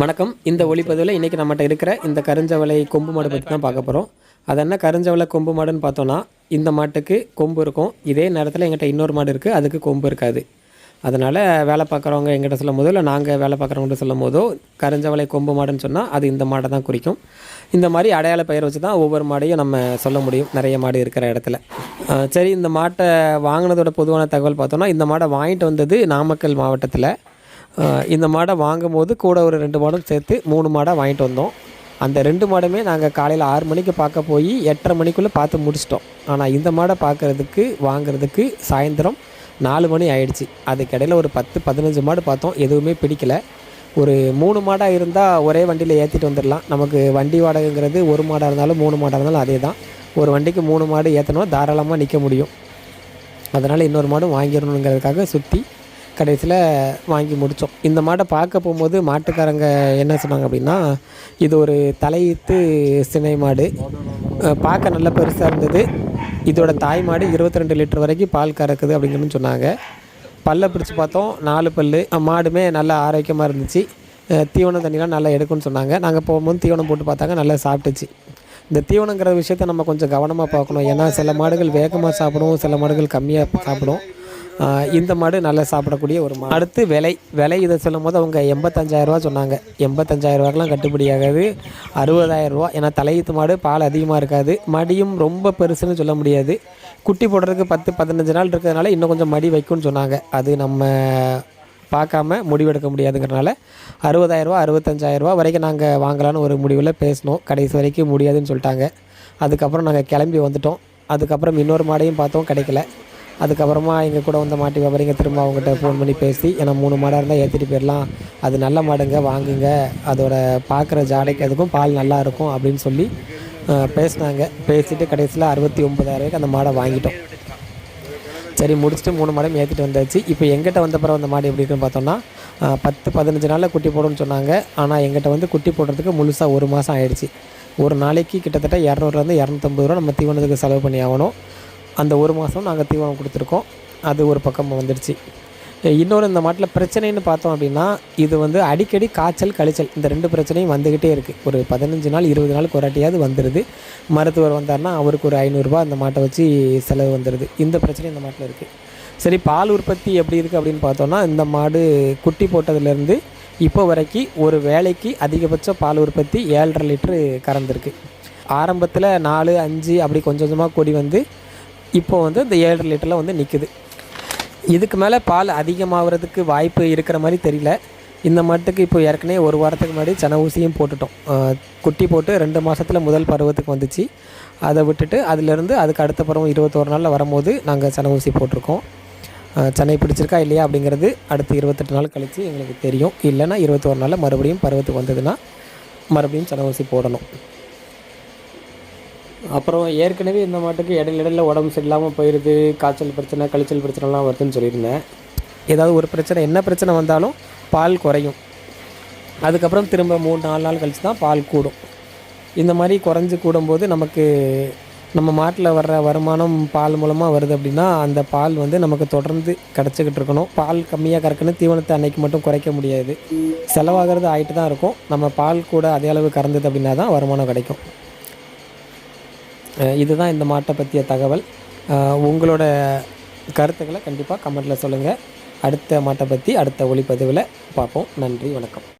வணக்கம். இந்த ஒளிப்பதிவில் இன்றைக்கி நம்மகிட்ட இருக்கிற இந்த கருஞ்சவலை கொம்பு மாடு பற்றி தான் பார்க்க போகிறோம் அது என்ன கருஞ்சவலை கொம்பு மாடுன்னு பார்த்தோன்னா இந்த மாட்டுக்கு கொம்பு இருக்கும். இதே நேரத்தில் எங்கிட்ட இன்னொரு மாடு இருக்குது அதுக்கு கொம்பு இருக்காது. அதனால் வேலை பார்க்குறவங்க எங்கிட்ட சொல்லும் போதோ இல்லை நாங்கள் வேலை பார்க்குறவங்கள்ட்ட சொல்லும் போதோ கருஞ்சவலை கொம்பு மாடுன்னு சொன்னால் அது இந்த மாடை தான் குறிக்கும். இந்த மாதிரி அடையாள பெயர் வச்சு தான் ஒவ்வொரு மாடையும் நம்ம சொல்ல முடியும். நிறைய மாடு இருக்கிற இடத்துல. சரி இந்த மாட்டை வாங்கினதோட பொதுவான தகவல் பார்த்தோன்னா இந்த மாடை வாங்கிட்டு வந்தது நாமக்கல் மாவட்டத்தில். இந்த மாடை வாங்கும்போது கூட ஒரு ரெண்டு மாடும் சேர்த்து மூணு மாடாக வாங்கிட்டு வந்தோம். அந்த ரெண்டு மாடுமே நாங்கள் காலையில் ஆறு மணிக்கு பார்க்க போய் எட்டரை மணிக்குள்ளே பார்த்து முடிச்சிட்டோம். ஆனால் இந்த மாடை பார்க்குறதுக்கு வாங்குறதுக்கு சாயந்தரம் நாலு மணி ஆயிடுச்சு. அதுக்கிடையில் ஒரு பத்து பதினஞ்சு மாடு பார்த்தோம். எதுவுமே பிடிக்கல. ஒரு மூணு மாடாக இருந்தால் ஒரே வண்டியில் ஏற்றிட்டு வந்துடலாம். நமக்கு வண்டி வாடகைங்கிறது ஒரு மாடாக இருந்தாலும் மூணு மாடாக இருந்தாலும் அதே தான் ஒரு வண்டிக்கு மூணு மாடு ஏற்றணும் தாராளமாக நிற்க முடியும். அதனால் இன்னொரு மாடும் வாங்கிடணுங்கிறதுக்காக சுற்றி கடைசியில் வாங்கி முடித்தோம் இந்த மாட்டை பார்க்க போகும்போது மாட்டுக்காரங்க என்ன சொன்னாங்க அப்படின்னா இது ஒரு தலையீத்து சினை மாடு. பார்க்க நல்ல பெருசாக இருந்தது. இதோட தாய் மாடு இருபத்தி ரெண்டு லிட்டர் வரைக்கும் பால் கறக்குது அப்படிங்கன்னு சொன்னாங்க. பல்லை பிடிச்சி பார்த்தோம். நாலு பல்லு. மாடுமே நல்லா ஆரோக்கியமாக இருந்துச்சு. தீவனம் தண்ணிலாம் நல்லா எடுக்கும்னு சொன்னாங்க. நாங்கள் போகும்போது தீவனம் போட்டு பார்த்தாங்க. நல்லா சாப்பிட்டுச்சு. இந்த தீவனங்கிற விஷயத்த நம்ம கொஞ்சம் கவனமாக பார்க்கணும். ஏன்னா சில மாடுகள் வேகமாக சாப்பிடும் சில மாடுகள் கம்மியாக சாப்பிடும். இந்த மாடு நல்லா சாப்பிடக்கூடிய ஒரு மாடு. அடுத்து விலை. விலை இதை சொல்லும் போது அவங்க எண்பத்தஞ்சாயிரரூவா சொன்னாங்க. எண்பத்தஞ்சாயிரரூவாக்கெலாம் கட்டுப்படியாகாது அறுபதாயிரரூவா ஏன்னா தலையீத்து மாடு பால் அதிகமாக இருக்காது. மடியும் ரொம்ப பெருசுன்னு சொல்ல முடியாது. குட்டி போடுறதுக்கு பத்து பதினஞ்சு நாள் இருக்கிறதுனால இன்னும் கொஞ்சம் மடி வைக்கும்னு சொன்னாங்க. அது நம்ம பார்க்காம முடிவெடுக்க முடியாதுங்கிறனால அறுபதாயிரரூவா அறுபத்தஞ்சாயிரரூவா வரைக்கும் நாங்கள் வாங்கலான்னு ஒரு முடிவில் பேசினோம். கடைசி வரைக்கும் முடியாதுன்னு சொல்லிட்டாங்க. அதுக்கப்புறம் நாங்கள் கிளம்பி வந்துட்டோம். அதுக்கப்புறம் இன்னொரு மாடையும் பார்த்தோம். கிடைக்கல. அதுக்கப்புறமா எங்கள் கூட வந்த மாட்டு வியாபாரிங்க திரும்ப அவங்ககிட்ட ஃபோன் பண்ணி பேசி ஏன்னா மூணு மாடாக இருந்தால் ஏற்றிட்டு போயிடலாம். அது நல்ல மாடுங்க வாங்குங்க. அதோட பார்க்குற ஜாடைக்கு அதுக்கும் பால் நல்லா இருக்கும் அப்படின்னு சொல்லி பேசினாங்க. பேசிட்டு கடைசியில் அறுபத்தி ஒம்பதாயிரூவாய்க்கு அந்த மாடை வாங்கிட்டோம். சரி முடிச்சுட்டு மூணு மாடையும் ஏற்றிட்டு வந்தாச்சு. இப்போ எங்கிட்ட வந்த பிறகு அந்த மாடு எப்படி இருக்குன்னு பார்த்தோம்னா பத்து பதினஞ்சு நாளில் குட்டி போடும்னு சொன்னாங்க. ஆனால் எங்கிட்ட வந்து குட்டி போடுறதுக்கு முழுசாக ஒரு மாதம் ஆயிடுச்சு. ஒரு நாளைக்கு கிட்டத்தட்ட இரநூறுலேருந்து இரநூத்தம்பது ரூபா நம்ம தீவனத்துக்கு செலவு பண்ணி ஆகணும். அந்த ஒரு மாதம் நாங்கள் தீவனம் கொடுத்துருக்கோம். அது ஒரு பக்கம் வந்துடுச்சு இன்னொரு இந்த மாட்டில் பிரச்சனைன்னு பார்த்தோம் அப்படின்னா இது வந்து அடிக்கடி காய்ச்சல் கழிச்சல் இந்த ரெண்டு பிரச்சனையும் வந்துக்கிட்டே இருக்குது ஒரு பதினஞ்சு நாள் இருபது நாளுக்கு ஒரு வந்துடுது மருத்துவர் வந்தார்னா அவருக்கு ஒரு ஐநூறுரூபா அந்த மாட்டை வச்சு செலவு வந்துடுது இந்த பிரச்சனை இந்த மாட்டில் இருக்குது சரி பால் உற்பத்தி எப்படி இருக்குது அப்படின்னு பார்த்தோன்னா இந்த மாடு குட்டி போட்டதுலேருந்து இப்போ வரைக்கும் ஒரு வேலைக்கு அதிகபட்ச பால் உற்பத்தி ஏழரை லிட்ரு கறந்துருக்கு. ஆரம்பத்தில் நாலு அஞ்சு அப்படி கொஞ்சம் கொஞ்சமாக கூடி வந்து இப்போ வந்து இந்த ஏழு லிட்டரில் வந்து நிற்குது இதுக்கு மேலே பால் அதிகமாகிறதுக்கு வாய்ப்பு இருக்கிற மாதிரி தெரியல. இந்த மட்டுக்கு இப்போ ஏற்கனவே ஒரு வாரத்துக்கு முன்னாடி சன ஊசியும் போட்டுட்டோம். குட்டி போட்டு ரெண்டு மாதத்தில் முதல் பருவத்துக்கு வந்துச்சு. அதை விட்டுட்டு அதுலேருந்து அதுக்கு அடுத்த பருவம் இருபத்தோரு நாளில் வரும்போது நாங்கள் சன ஊசி போட்டிருக்கோம். சென்னை பிடிச்சிருக்கா இல்லையா அப்படிங்கிறது அடுத்து இருபத்தெட்டு நாள் கழித்து எங்களுக்கு தெரியும். இல்லைன்னா இருபத்தோரு நாளில் மறுபடியும் பருவத்துக்கு வந்ததுன்னா மறுபடியும் சன ஊசி போடணும். அப்புறம் ஏற்கனவே இந்த மாட்டுக்கு இடையில இடையில உடம்பு சரியில்லாமல் போயிடுது காய்ச்சல் பிரச்சனை கழிச்சல் பிரச்சனைலாம் வருதுன்னு சொல்லியிருந்தேன். ஏதாவது ஒரு பிரச்சனை என்ன பிரச்சனை வந்தாலும் பால் குறையும். அதுக்கப்புறம் திரும்ப மூணு நாலு நாள் கழிச்சு தான் பால் கூடும். இந்த மாதிரி குறைஞ்சி கூடும்போது நமக்கு நம்ம மாட்டில் வர்ற வருமானம் பால் மூலமாக வருது அப்படின்னா அந்த பால் வந்து நமக்கு தொடர்ந்து கிடச்சிக்கிட்டு இருக்கணும். பால் கம்மியாக கறக்குன்னு தீவனத்தை அன்னைக்கு மட்டும் குறைக்க முடியாது. செலவாகிறது ஆகிட்டு தான் இருக்கும். நம்ம பால் கூட அதே அளவு கறந்தது அப்படின்னா தான் வருமானம் கிடைக்கும். இதுதான் இந்த மாட்டை பற்றிய தகவல். உங்களோட கருத்துக்களை கண்டிப்பாக கமெண்ட்டில் சொல்லுங்கள் அடுத்த மாட்டை பற்றி அடுத்த ஒளிப்பதிவில் பார்ப்போம். நன்றி வணக்கம்.